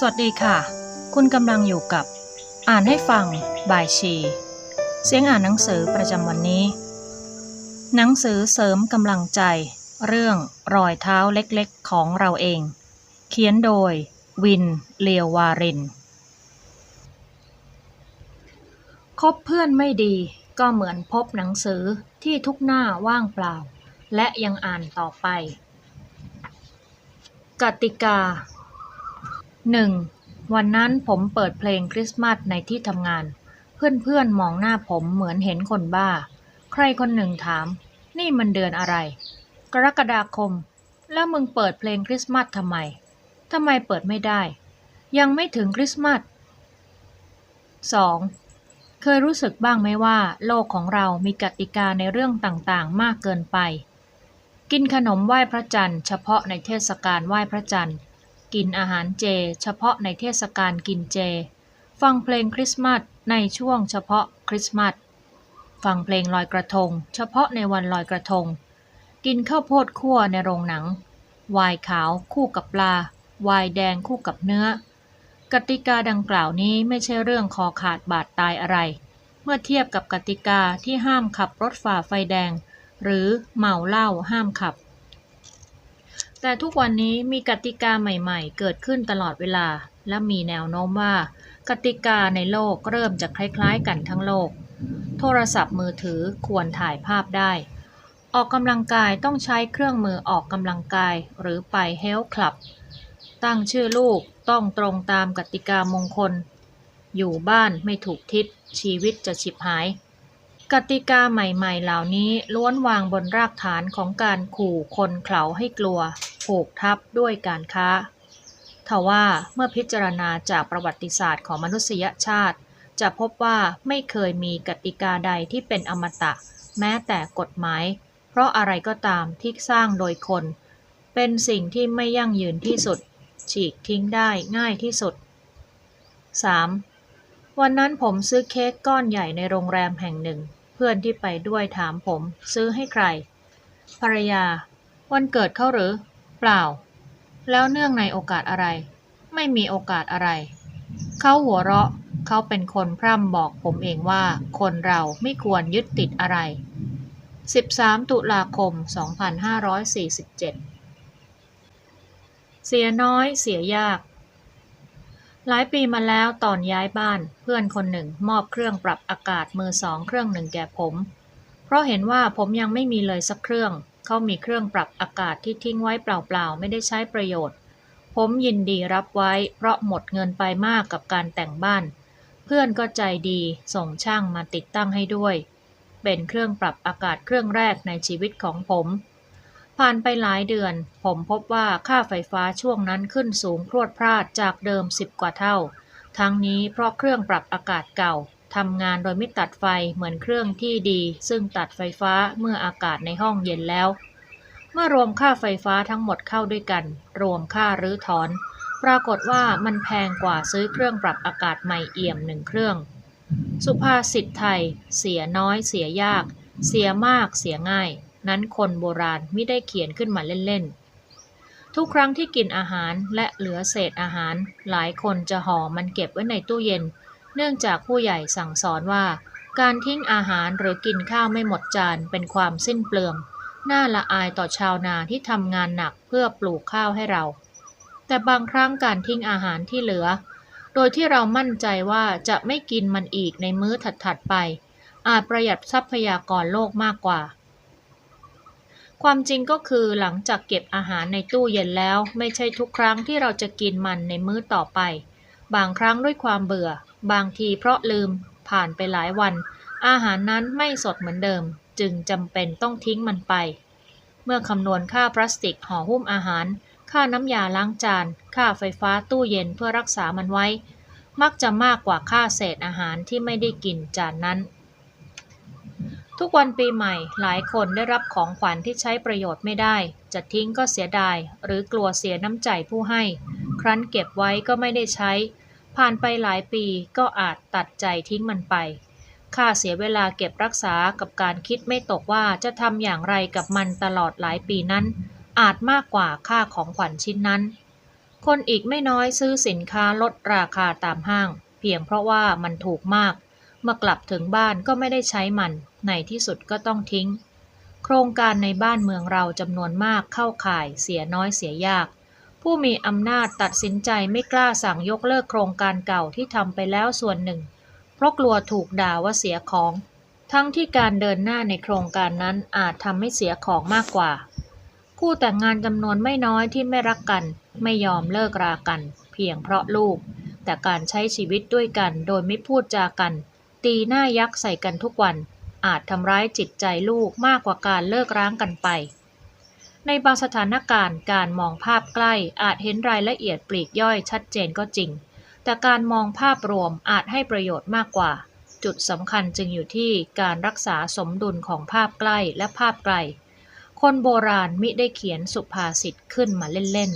สวัสดีค่ะ คุณกำลังอยู่กับ อ่านให้ฟังบายชี เสียงอ่านหนังสือประจำวันนี้ หนังสือเสริมกำลังใจ เรื่องรอยเท้าเล็กๆของเราเอง เขียนโดย วิน เลียววารินคบเพื่อนไม่ดีก็เหมือนพบหนังสือที่ทุกหน้าว่างเปล่า และยังอ่านต่อไป กติกา 1. วันนั้นผมเปิดเพลงคริสต์มาสในที่ทำงาน เพื่อนๆมองหน้าผมเหมือนเห็นคนบ้า ใครคนหนึ่งถาม นี่มันเดือนอะไร กรกฎาคม แล้วมึงเปิดเพลงคริสต์มาสทำไมทำไมเปิดไม่ได้ ยังไม่ถึงคริสต์มาส 2. เคยรู้สึกบ้างไหมว่า โลกของเรามีกติกาในเรื่องต่างๆ มากเกินไป กินขนมไหว้พระจันทร์เฉพาะในเทศกาลไหว้พระจันทร์ กินอาหารเจ เฉพาะในเทศกาลกินเจ ฟังเพลงคริสต์มาสในช่วงเฉพาะคริสต์มาส ฟังเพลงลอยกระทง เฉพาะในวันลอยกระทง กินข้าวโพดคั่วในโรงหนังไวน์ขาวคู่กับปลาไวน์แดงคู่กับเนื้อ กติกาดังกล่าวนี้ไม่ใช่เรื่องคอขาดบาดตายอะไร เมื่อเทียบกับกติกาที่ห้ามขับรถฝ่าไฟแดง หรือเมาเหล้าห้ามขับ แต่ทุกวันนี้มีกติกาใหม่ๆ เกิดขึ้นตลอดเวลา และมีแนวโน้มว่า กติกาในโลกเริ่มจะคล้ายๆกันทั้งโลก โทรศัพท์มือถือควรถ่ายภาพได้ ออกกำลังกายต้องใช้เครื่องมือออกกำลังกายหรือไปเฮลท์คลับ ตั้งชื่อลูกต้องตรงตามกติกามงคล อยู่บ้านไม่ถูกทิศชีวิตจะฉิบหาย กติกาใหม่ๆ เหล่านี้ล้วนวางบนรากฐานของการขู่คนเขาให้กลัว ผูกทับด้วยการค้าทว่าเมื่อพิจารณาจากประวัติศาสตร์ของมนุษยชาติ จะพบว่าไม่เคยมีกติกาใดที่เป็นอมตะ แม้แต่กฎหมาย เพราะอะไรก็ตามที่สร้างโดยคน เป็นสิ่งที่ไม่ยั่งยืนที่สุด ฉีกทิ้งได้ง่ายที่สุด 3. วันนั้นผมซื้อเค้กก้อนใหญ่ในโรงแรมแห่งหนึ่ง เพื่อนที่ไปด้วยถามผม ซื้อให้ใคร ภรรยา วันเกิดเขาหรือ เปล่า แล้วเนื่องในโอกาสอะไร ไม่มีโอกาสอะไร เขาหัวเราะเขาเป็นคนพร่ำบอกผมเองว่า คนเราไม่ควรยึดติดอะไร 13 ตุลาคม 2547 เสียน้อยเสียยาก หลายปีมาแล้วตอนย้ายบ้านเพื่อนคนหนึ่งมอบเครื่องปรับอากาศมือสองเครื่องหนึ่งแก่ผม เพราะเห็นว่าผมยังไม่มีเลยสักเครื่อง เขามีเครื่องปรับอากาศที่ทิ้งไว้เปล่าๆ ไม่ได้ใช้ประโยชน์ ผมยินดีรับไว้เพราะหมดเงินไปมากกับการแต่งบ้าน เพื่อนก็ใจดีส่งช่างมาติดตั้งให้ด้วย เป็นเครื่องปรับอากาศเครื่องแรกในชีวิตของผม ผ่านไปหลายเดือน ผมพบว่าค่าไฟฟ้าช่วงนั้นขึ้นสูงพรวดพราดจากเดิมสิบกว่าเท่า ทั้งนี้เพราะเครื่องปรับอากาศเก่าทำงานโดยไม่ตัดไฟเหมือนเครื่องที่ดี ซึ่งตัดไฟฟ้าเมื่ออากาศในห้องเย็นแล้ว เมื่อรวมค่าไฟฟ้าทั้งหมดเข้าด้วยกัน รวมค่ารื้อถอน ปรากฏว่ามันแพงกว่าซื้อเครื่องปรับอากาศใหม่เอี่ยมหนึ่งเครื่อง สุภาษิตไทย เสียน้อยเสียยาก เสียมากเสียง่าย นั้นคนโบราณไม่ได้เขียนขึ้นมาเล่นๆ ทุกครั้งที่กินอาหารและเหลือเศษอาหาร หลายคนจะห่อมันเก็บไว้ในตู้เย็น เนื่องจากผู้ใหญ่สั่งสอนว่า การทิ้งอาหารหรือกินข้าวไม่หมดจานเป็นความสิ้นเปลือง น่าละอายต่อชาวนาที่ทำงานหนักเพื่อปลูกข้าวให้เรา แต่บางครั้งการทิ้งอาหารที่เหลือ โดยที่เรามั่นใจว่าจะไม่กินมันอีกในมื้อถัดๆไปอาจประหยัดทรัพยากรโลกมากกว่า ความจริงก็คือหลังจากเก็บอาหารในตู้เย็นแล้ว ไม่ใช่ทุกครั้งที่เราจะกินมันในมื้อต่อไป บางครั้งด้วยความเบื่อ บางทีเพราะลืม ผ่านไปหลายวัน อาหารนั้นไม่สดเหมือนเดิม จึงจำเป็นต้องทิ้งมันไป เมื่อคำนวณค่าพลาสติกห่อหุ้มอาหาร ค่าน้ำยาล้างจาน ค่าไฟฟ้าตู้เย็นเพื่อรักษามันไว้ มักจะมากกว่าค่าเศษอาหารที่ไม่ได้กินจานนั้น ทุกวันปีใหม่หลายคนได้รับของขวัญที่ใช้ประโยชน์ไม่ได้ จะทิ้งก็เสียดาย หรือกลัวเสียน้ำใจผู้ให้ ครั้นเก็บไว้ก็ไม่ได้ใช้ ผ่านไปหลายปีก็อาจตัดใจทิ้งมันไป ค่าเสียเวลาเก็บรักษากับการคิดไม่ตกว่าจะทำอย่างไรกับมันตลอดหลายปีนั้น อาจมากกว่าค่าของขวัญชิ้นนั้น คนอีกไม่น้อยซื้อสินค้าลดราคาตามห้าง เพียงเพราะว่ามันถูกมาก มื่อกลับถึงบ้านก็ไม่ได้ใช้มัน ในที่สุดก็ต้องทิ้ง โครงการในบ้านเมืองเราจำนวนมากเข้าข่ายเสียน้อยเสียยาก ผู้มีอำนาจตัดสินใจไม่กล้าสั่งยกเลิกโครงการเก่าที่ทำไปแล้วส่วนหนึ่ง เพราะกลัวถูกด่าว่าเสียของ ทั้งที่การเดินหน้าในโครงการนั้นอาจทำให้เสียของมากกว่า คู่แต่งงานจำนวนไม่น้อยที่ไม่รักกัน ไม่ยอมเลิกรากัน เพียงเพราะลูก แต่การใช้ชีวิตด้วยกันโดยไม่พูดจากัน ตีหน้ายักษ์ใส่กันทุกวัน อาจทำร้ายจิตใจลูกมากกว่าการเลิกร้างกันไป ในบางสถานการณ์การมองภาพใกล้อาจเห็นรายละเอียดปลีกย่อยชัดเจนก็จริง แต่การมองภาพรวมอาจให้ประโยชน์มากกว่า จุดสำคัญจึงอยู่ที่การรักษาสมดุลของภาพใกล้และภาพไกล คนโบราณมิได้เขียนสุภาษิตขึ้นมาเล่น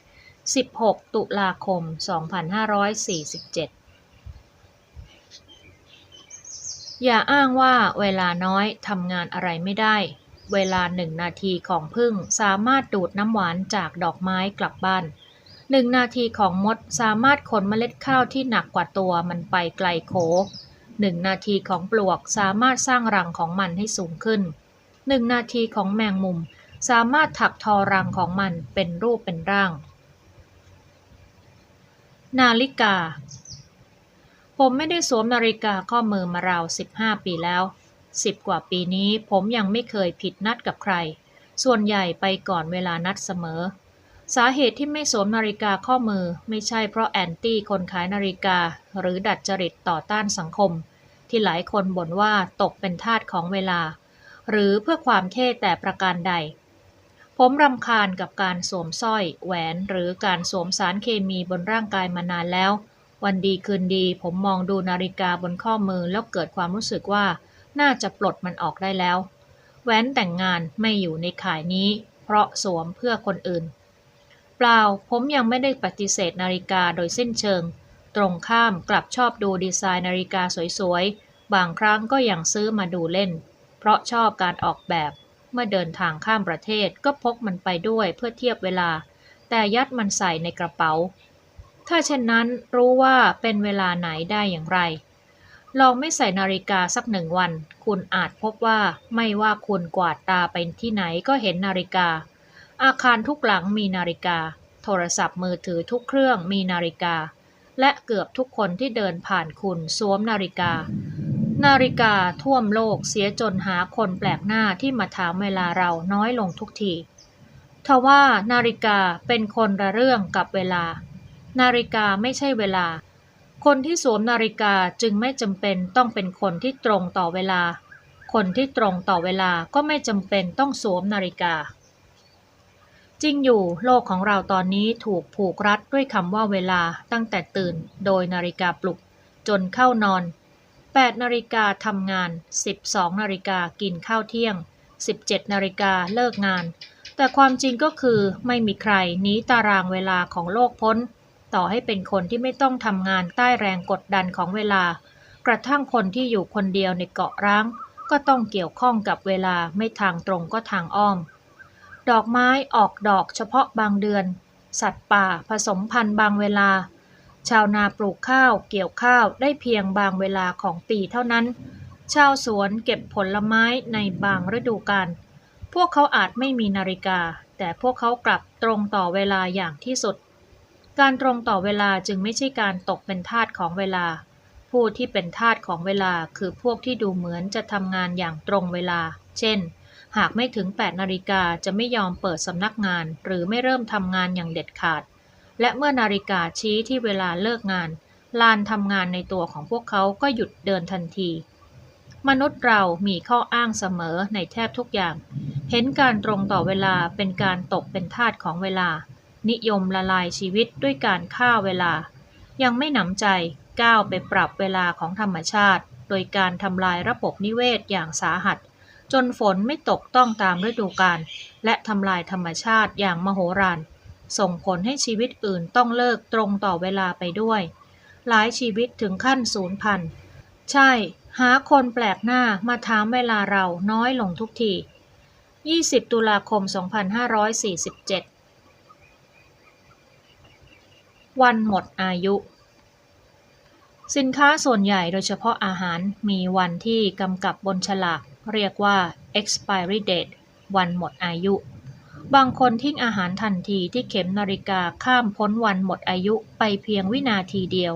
ๆ16 ตุลาคม 2547 อย่าอ้างว่าเวลาน้อยทำงานอะไรไม่ได้ เวลาหนึ่งนาทีของพึ่งสามารถดูดน้ำหวานจากดอกไม้กลับบ้านหนึ่งนาทีของมดสามารถขนเมล็ดข้าวที่หนักกว่าตัวมันไปไกลโขหนึ่งนาทีของปลวกสามารถสร้างรังของมันให้สูงขึ้นหนึ่งนาทีของแมงมุมสามารถถักทอรังของมันเป็นรูปเป็นร่าง นาฬิกา ผมไม่ได้สวมนาฬิกาข้อมือมาราว 15 ปีแล้ว 10 กว่าปีนี้ผมยังไม่เคยผิดนัดกับใคร ส่วนใหญ่ไปก่อนเวลานัดเสมอ สาเหตุที่ไม่สวมนาฬิกาข้อมือไม่ใช่เพราะแอนตี้คนขายนาฬิกา หรือดัดจริตต่อต้านสังคม ที่หลายคนบ่นว่าตกเป็นทาสของเวลา หรือเพื่อความเท่แต่ประการใด ผมรำคาญกับการสวมสร้อย แหวน หรือการสวมสารเคมีบนร่างกายมานานแล้ว วันดีคืนดี ผมมองดูนาฬิกาบนข้อมือแล้วเกิดความรู้สึกว่าน่าจะปลดมันออกได้แล้ว แหวนแต่งงานไม่อยู่ในข่ายนี้ เพราะสวมเพื่อคนอื่น เปล่าผมยังไม่ได้ปฏิเสธนาฬิกาโดยสิ้นเชิง ตรงข้ามกลับชอบดูดีไซน์นาฬิกาสวยๆ บางครั้งก็ยังซื้อมาดูเล่น เพราะชอบการออกแบบ เมื่อเดินทางข้ามประเทศก็พกมันไปด้วยเพื่อเทียบเวลา แต่ยัดมันใส่ในกระเป๋า ถ้าเช่นนั้นรู้ว่าเป็นเวลาไหนได้อย่างไร ลองไม่ใส่นาฬิกาสักหนึ่งวัน คุณอาจพบว่าไม่ว่าคุณกวาดตาไปที่ไหนก็เห็นนาฬิกา อาคารทุกหลังมีนาฬิกา โทรศัพท์มือถือทุกเครื่องมีนาฬิกา และเกือบทุกคนที่เดินผ่านคุณสวมนาฬิกา นาฬิกาท่วมโลกเสียจนหาคนแปลกหน้าที่มาถามเวลาเราน้อยลงทุกทีทว่านาฬิกาเป็นคนละเรื่องกับเวลา นาฬิกาไม่ใช่เวลา คนที่สวมนาฬิกาจึงไม่จำเป็นต้องเป็นคนที่ตรงต่อเวลา คนที่ตรงต่อเวลาก็ไม่จำเป็นต้องสวมนาฬิกา จริงอยู่โลกของเราตอนนี้ถูกผูกรัดด้วยคำว่าเวลาตั้งแต่ตื่น โดยนาฬิกาปลุก จนเข้านอน 8 นาฬิกาทำงาน 12 นาฬิกากินข้าวเที่ยง 17 นาฬิกาเลิกงานแต่ความจริงก็คือไม่มีใครหนีตารางเวลาของโลกพ้น ต่อให้เป็นคนที่ไม่ต้องทำงานใต้แรงกดดันของเวลา กระทั่งคนที่อยู่คนเดียวในเกาะร้าง ก็ต้องเกี่ยวข้องกับเวลาไม่ทางตรงก็ทางอ้อม ดอกไม้ออกดอกเฉพาะบางเดือน สัตว์ป่าผสมพันธุ์บางเวลา ชาวนาปลูกข้าวเกี่ยวข้าวได้เพียงบางเวลาของปีเท่านั้น ชาวสวนเก็บผลไม้ในบางฤดูกาลพวกเขาอาจไม่มีนาฬิกา แต่พวกเขากลับตรงต่อเวลาอย่างที่สุด การตรงต่อเวลาจึงไม่ใช่การตกเป็นทาสของเวลา ผู้ที่เป็นทาสของเวลาคือพวกที่ดูเหมือนจะทำงานอย่างตรงเวลา เช่น หากไม่ถึง 8 นาฬิกาจะไม่ยอมเปิดสำนักงาน หรือไม่เริ่มทำงานอย่างเด็ดขาด และเมื่อนาฬิกาชี้ที่เวลาเลิกงาน ลานทำงานในตัวของพวกเขาก็หยุดเดินทันที มนุษย์เรามีข้ออ้างเสมอในแทบทุกอย่าง เห็นการตรงต่อเวลาเป็นการตกเป็นทาสของเวลา นิยมละลายชีวิตด้วยการฆ่าเวลา ยังไม่หนำใจก้าวไปปรับเวลาของธรรมชาติ โดยการทำลายระบบนิเวศอย่างสาหัส จนฝนไม่ตกต้องตามฤดูกาลและทำลายธรรมชาติอย่างมโหฬารส่งผลให้ชีวิตอื่นต้องเลิกตรงต่อเวลาไปด้วย หลายชีวิตถึงขั้นสูญพันธุ์ใช่ หาคนแปลกหน้ามาถามเวลาเราน้อยลงทุกที 20 ตุลาคม 2547 วันหมดอายุ สินค้าส่วนใหญ่โดยเฉพาะอาหารมีวันที่กำกับบนฉลาก เรียกว่า expiry date วันหมดอายุ บางคนทิ้งอาหารทันทีที่เข็มนาฬิกาข้ามพ้นวันหมดอายุไปเพียงวินาทีเดียว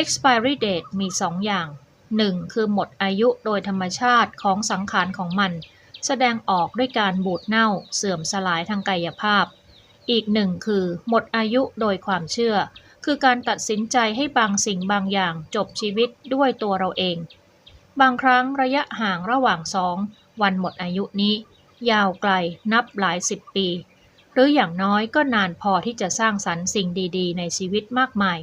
expiry date มีสองอย่าง 1. คือหมดอายุโดยธรรมชาติของสังขารของมัน แสดงออกด้วยการบูดเน่าเสื่อมสลายทางกายภาพ อีกหนึ่งคือ หมดอายุโดยความเชื่อ คือการตัดสินใจให้บางสิ่งบางอย่างจบชีวิตด้วยตัวเราเอง บางครั้งระยะห่างระหว่างสองวันหมดอายุนี้ ยาวไกลนับหลายสิบปี หรืออย่างน้อยก็นานพอที่จะสร้างสรรค์สิ่งดีๆ ในชีวิตมากมาย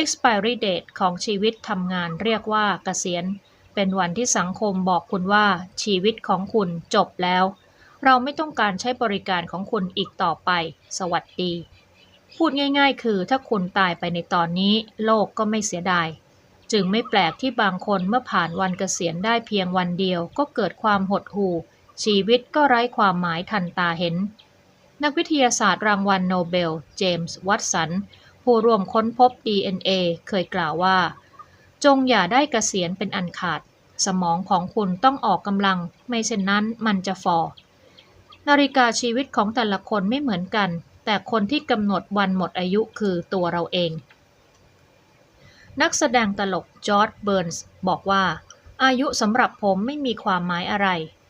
expiry date ของชีวิตทำงานเรียกว่าเกษียณ เป็นวันที่สังคมบอกคุณว่าชีวิตของคุณจบแล้ว เราไม่ต้องการใช้บริการของคุณอีกต่อไป สวัสดี พูดง่ายๆ คือถ้าคุณตายไปในตอนนี้โลกก็ไม่เสียดาย จึงไม่แปลกที่บางคนเมื่อผ่านวันเกษียณได้เพียงวันเดียว ก็เกิดความหดหู่ ชีวิตก็ไร้ความหมายทันตาเห็น นักวิทยาศาสตร์รางวัลโนเบล เจมส์ วัตสัน ผู้ร่วมค้นพบ DNA เคยกล่าวว่า จงอย่าได้เกษียณเป็นอันขาด สมองของคุณต้องออกกำลัง ไม่เช่นนั้นมันจะฟอ นาฬิกาชีวิตของแต่ละคนไม่เหมือนกัน แต่คนที่กำหนดวันหมดอายุคือตัวเราเอง นักแสดงตลกจอร์ดเบิร์นส์บอกว่า อายุสำหรับผมไม่มีความหมายอะไร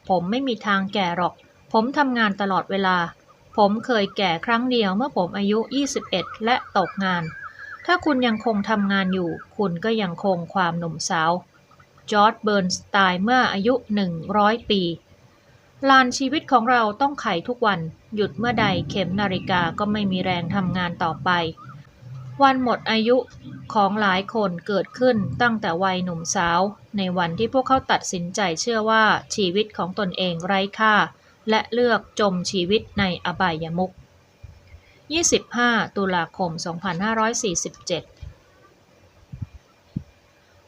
ผมไม่มีทางแก่หรอก ผมทำงานตลอดเวลา ผมเคยแก่ครั้งเดียวเมื่อผมอายุ 21 และตกงาน ถ้าคุณยังคงทำงานอยู่ คุณก็ยังคงความหนุ่มสาวจอร์ดเบิร์นส์ตายเมื่ออายุ 100 ปี ลานชีวิตของเราต้องไขทุกวัน หยุดเมื่อใดเข็มนาฬิกาก็ไม่มีแรงทำงานต่อไป วันหมดอายุของหลายคนเกิดขึ้นตั้งแต่วัยหนุ่มสาว ในวันที่พวกเขาตัดสินใจเชื่อว่าชีวิตของตนเองไร้ค่า และเลือกจมชีวิตในอบายมุข25 ตุลาคม 2547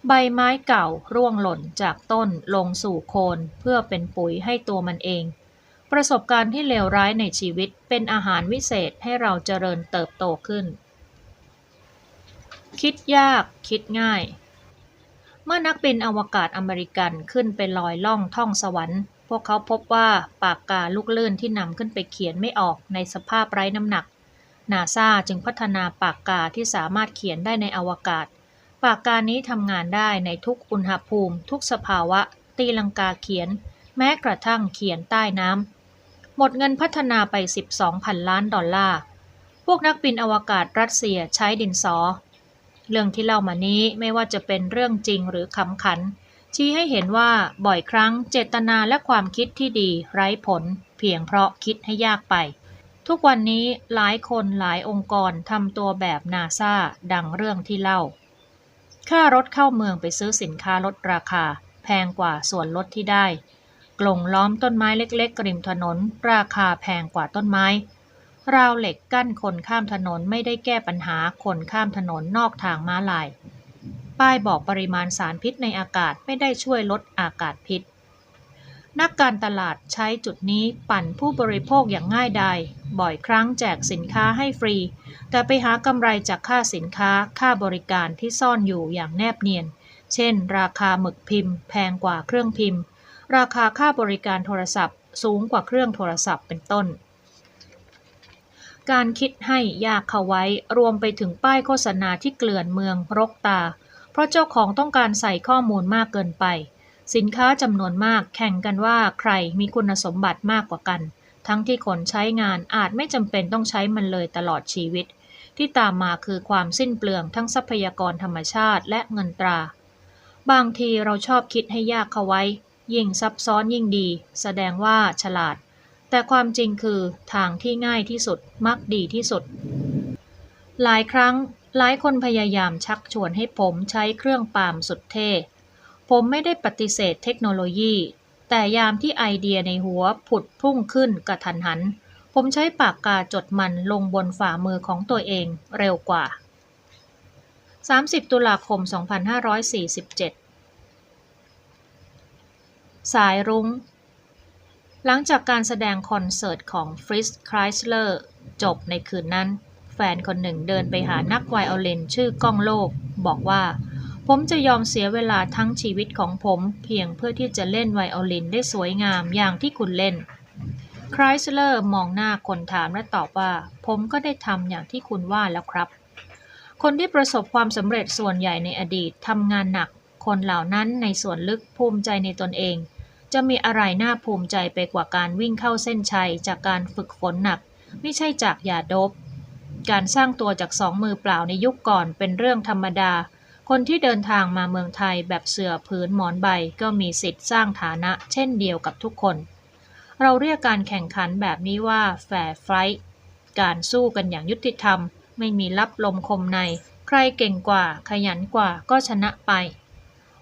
ใบไม้เก่าร่วงหล่นจากต้นลงสู่โคนเพื่อเป็นปุ๋ยให้ตัวมันเอง ประสบการณ์ที่เลวร้ายในชีวิตเป็นอาหารวิเศษให้เราเจริญเติบโตขึ้น คิดยากคิดง่าย เมื่อนักบินอวกาศอเมริกันขึ้นไปลอยล่องท่องสวรรค์ พวกเขาพบว่าปากกาลูกเลื่อนที่นำขึ้นไปเขียนไม่ออกในสภาพไร้น้ำหนักนาซาจึงพัฒนาปากกาที่สามารถเขียนได้ในอวกาศ ปากกานี้ทำงานได้ในทุกอุณหภูมิ ทุกสภาวะ ตีลังกาเขียน แม้กระทั่งเขียนใต้น้ำ หมดเงินพัฒนาไป 12พันล้านดอลลาร์ พวกนักบินอวกาศรัสเซียใช้ดินสอ เรื่องที่เล่ามานี้ไม่ว่าจะเป็นเรื่องจริงหรือขำขัน ชี้ให้เห็นว่าบ่อยครั้งเจตนาและความคิดที่ดีไร้ผล เพียงเพราะคิดให้ยากไปทุกวันนี้หลายคนหลายองค์กรทำตัวแบบนาซาดังเรื่องที่เล่า ค่ารถเข้าเมืองไปซื้อสินค้าลดราคา แพงกว่าส่วนลดที่ได้ กลงล้อมต้นไม้เล็กๆริมถนน ราคาแพงกว่าต้นไม้ ราวเหล็กกั้นคนข้ามถนนไม่ได้แก้ปัญหาคนข้ามถนนนอกทางม้าลาย ป้ายบอกปริมาณสารพิษในอากาศไม่ได้ช่วยลดอากาศพิษ นักการตลาดใช้จุดนี้ปั่นผู้บริโภคอย่างง่ายดายบ่อยครั้งแจกสินค้าให้ฟรี แต่ไปหากำไรจากค่าสินค้าค่าบริการที่ซ่อนอยู่อย่างแนบเนียน เช่น ราคาหมึกพิมพ์ แพงกว่าเครื่องพิมพ์ ราคาค่าบริการโทรศัพท์ สูงกว่าเครื่องโทรศัพท์เป็นต้น การคิดให้ยากเข้าไว้รวมไปถึงป้ายโฆษณาที่เกลื่อนเมืองรกตา เพราะเจ้าของต้องการใส่ข้อมูลมากเกินไป สินค้าจำนวนมากแข่งกันว่าใครมีคุณสมบัติมากกว่ากัน ทั้งที่คนใช้งานอาจไม่จำเป็นต้องใช้มันเลยตลอดชีวิต ที่ตามมาคือความสิ้นเปลืองทั้งทรัพยากรธรรมชาติและเงินตรา บางทีเราชอบคิดให้ยากเข้าไว้ ยิ่งซับซ้อนยิ่งดี แสดงว่าฉลาด แต่ความจริงคือทางที่ง่ายที่สุดมักดีที่สุด หลายครั้งหลายคนพยายามชักชวนให้ผมใช้เครื่องปาล์มสุดเท่ ผมไม่ได้ปฏิเสธเทคโนโลยี แต่ยามที่ไอเดียในหัวผุดพุ่งขึ้นกระทันหัน ผมใช้ปากกาจดมันลงบนฝ่ามือของตัวเองเร็วกว่า 30 ตุลาคม 2547 สายรุง้ง หลังจากการแสดงคอนเสิร์ตของฟริสไครสเลอร์จบในคืนนั้น แฟนคนหนึ่งเดินไปหานักไวโอลินชื่อก้องโลก บอกว่า ผมจะยอมเสียเวลาทั้งชีวิตของผมเพียงเพื่อที่จะเล่นไวโอลินได้สวยงามอย่างที่คุณเล่นครายสเลอร์มองหน้าคนถามและตอบว่า ผมก็ได้ทำอย่างที่คุณว่าแล้วครับ คนที่ประสบความสำเร็จส่วนใหญ่ในอดีตทำงานหนัก คนเหล่านั้นในส่วนลึกภูมิใจในตนเอง จะมีอะไรน่าภูมิใจไปกว่าการวิ่งเข้าเส้นชัยจากการฝึกฝนหนัก ไม่ใช่จากยาดบ การสร้างตัวจากสองมือเปล่าในยุคก่อนเป็นเรื่องธรรมดา คนที่เดินทางมาเมืองไทยแบบเสื่อผืนหมอนใบก็มีสิทธิ์สร้างฐานะเช่นเดียวกับทุกคน เราเรียกการแข่งขันแบบนี้ว่าแฟร์ไฟท์การสู้กันอย่างยุติธรรม ไม่มีลับลมคมใน ใครเก่งกว่า ขยันกว่าก็ชนะไป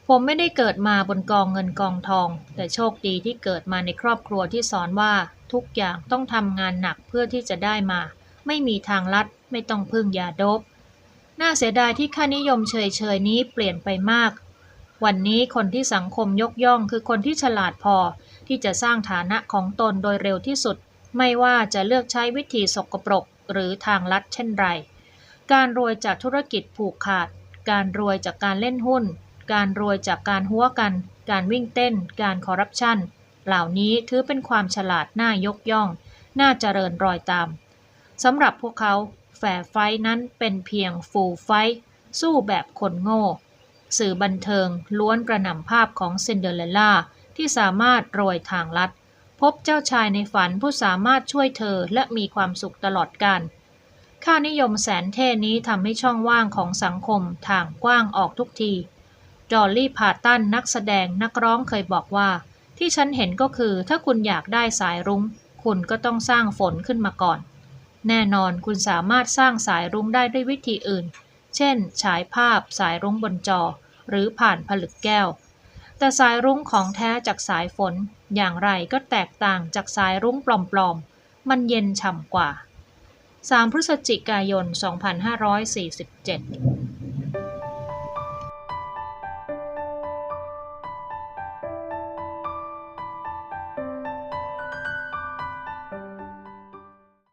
ผมไม่ได้เกิดมาบนกองเงินกองทอง แต่โชคดีที่เกิดมาในครอบครัวที่สอนว่าทุกอย่างต้องทำงานหนักเพื่อที่จะได้มา ไม่มีทางลัดไม่ต้องพึ่งยาโดบ น่าเสียดายที่ค่านิยมเฉยๆนี้เปลี่ยนไปมาก วันนี้คนที่สังคมยกย่องคือคนที่ฉลาดพอที่จะสร้างฐานะของตนโดยเร็วที่สุด ไม่ว่าจะเลือกใช้วิธีสกปรกหรือทางลัดเช่นไร การรวยจากธุรกิจผูกขาด การรวยจากการเล่นหุ้น การรวยจากการหัวกัน การวิ่งเต้น การคอร์รัปชัน เหล่านี้ถือเป็นความฉลาดน่ายกย่อง น่าเจริญรอยตามสำหรับพวกเขา แฝไฟนั้นเป็นเพียงฟูลไฟสู้แบบคนโง่ สื่อบันเทิงล้วนกระหน่ำภาพของซินเดอเรลล่าที่สามารถโรยทางลัด พบเจ้าชายในฝันผู้สามารถช่วยเธอและมีความสุขตลอดกาลค่านิยมแสนเท่นี้ทำให้ช่องว่างของสังคมทางกว้างออกทุกที จอลลี่พาตันนักแสดงนักร้องเคยบอกว่า ที่ฉันเห็นก็คือถ้าคุณอยากได้สายรุง้ง คุณก็ต้องสร้างฝนขึ้นมาก่อน แน่นอนคุณสามารถสร้างสายรุ้งได้ด้วยวิธีอื่น เช่น ฉายภาพสายรุ้งบนจอ หรือผ่านผลึกแก้ว แต่สายรุ้งของแท้จากสายฝน อย่างไรก็แตกต่างจากสายรุ้งปลอมๆ มันเย็นฉ่ำกว่า 3 พฤศจิกายน 2547